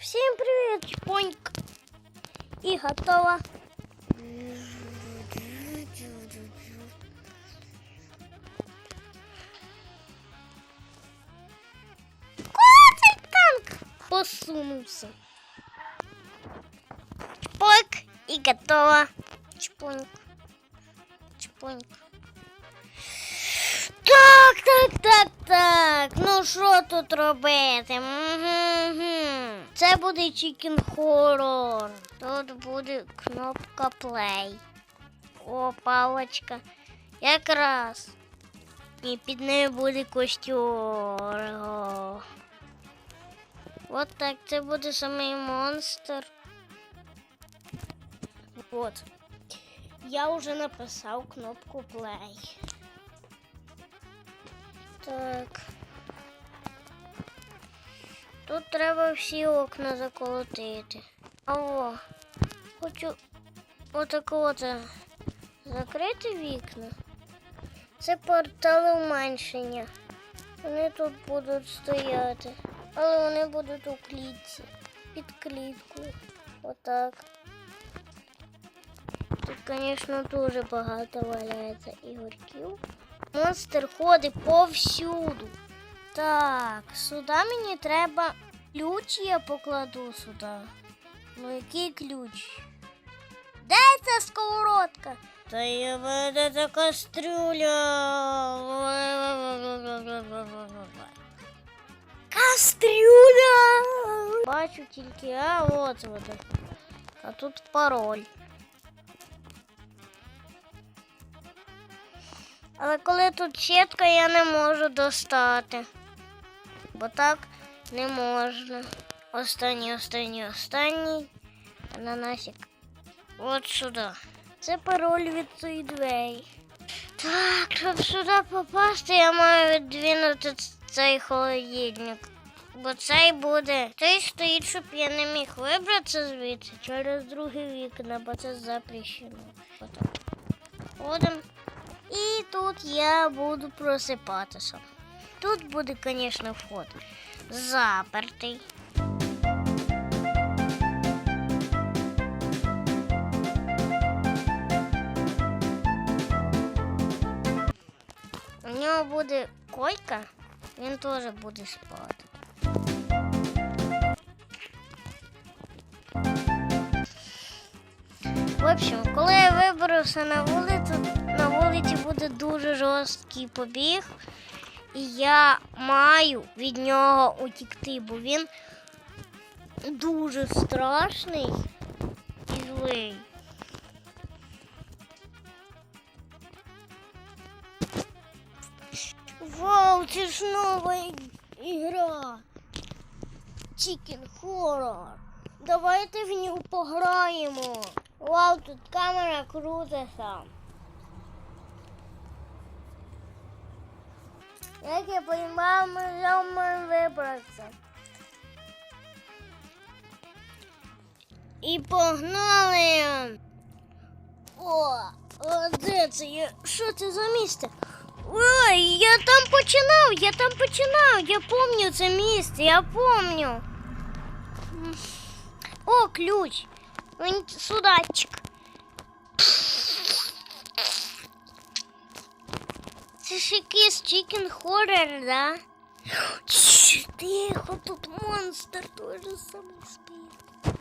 Всім привіт, Поньк. І готова. Куди цей танк посунувся? Чпоньк і готова. Чпоньк. Чпоньк. Так. Ну що тут робити? Це буде Chicken Horror. Тут буде кнопка play. О, палочка. Якраз. І під нею буде костюр. О. От так, це буде самий монстр. От. Я вже написав кнопку play. Так. Тут треба всі окна заколотити. Алло, хочу отако от закрити вікна. Це портали уменшення. Вони тут будуть стояти. Але вони будуть у клітці. Під кліткою. Отак. Тут, звісно, дуже багато валяється ігорків. Монстр ходить повсюду. Так, сюди мені треба ключ, я покладу сюди. Ну який ключ? Де ця сковородка? Та я веде та кастрюля. Кастрюля. Бачу тільки, а от вода. А тут пароль. Але коли тут сітка, я не можу достати. Бо так не можна. Останній, останній, останній. Ананасик. От сюди. Це пароль від цієї двері. Так, щоб сюди попасти, я маю віддвинути цей холодильник. Бо цей буде. Той стоїть, щоб я не міг вибратися звідси через друге вікна, бо це запрещено. Ходимо. І тут я буду просипатися. Тут буде, звісно, вход запертий. У нього буде койка, він теж буде спати. В общем, коли я виберуся на вулицю, на вулиці буде дуже жорсткий побіг, і я маю від нього утікти, бо він дуже страшний і злий. Вау, це ж нова ігра. Chicken Horror. Давайте в нього пограємо. Вау, тут камера крутиться. Як я поймав, ми можемо вибратися. І погнали. О, а де це є? Що це за місце? Ой, я там починав, я там починав, я пам'ятаю це місце, я пам'ятаю. М. О, ключ. Він судачик. Якийсь чикен хоррор, да? Чш, Тихо, тут монстр теж самий спить.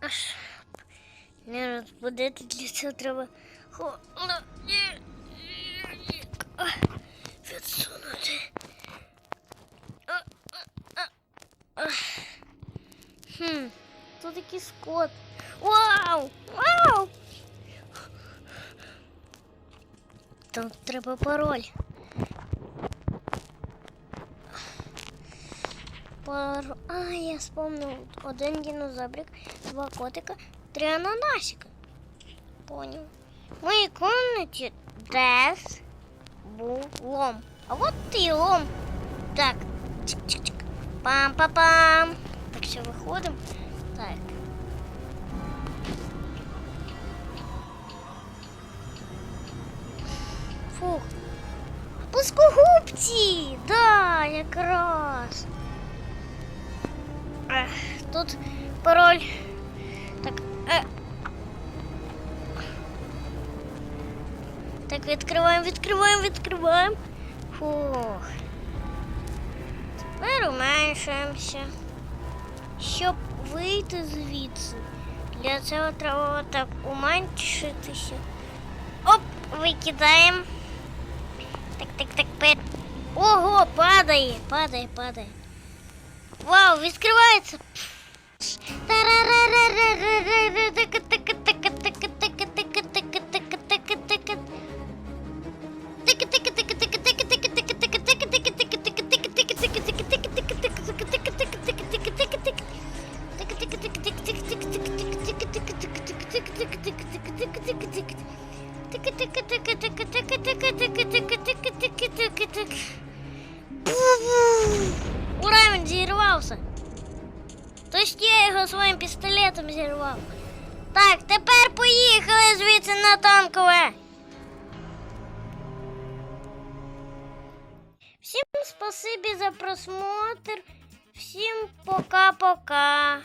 Аж не розбудити для цього треба відсунути. Хм, тут якийсь кот. Тут треба пароль. Пароль. А, я вспомнил. Один динозаврик, два котика, три ананасика. Понял. В моей комнате дес был лом. А вот ты лом. Так, чик-чик-чик. Пам-па-пам. Так, все, выходим. Так. Фух. Плоскогубці. Да, якраз. Тут пароль. Так. Е. Так, відкриваємо, відкриваємо, відкриваємо. Фух. Тепер уменшуємося. Щоб вийти звідси. Для цього треба так уменшитися. Оп, викидаємо. Так, так, так, пер. Ого, падає, падає, падає. Вау, відкривається. Ура, він зірвався. Тож я його своїм пістолетом зірвав. Так, тепер поїхали звідси на танкове. Всім спасибі за просмотр. Всім пока-пока.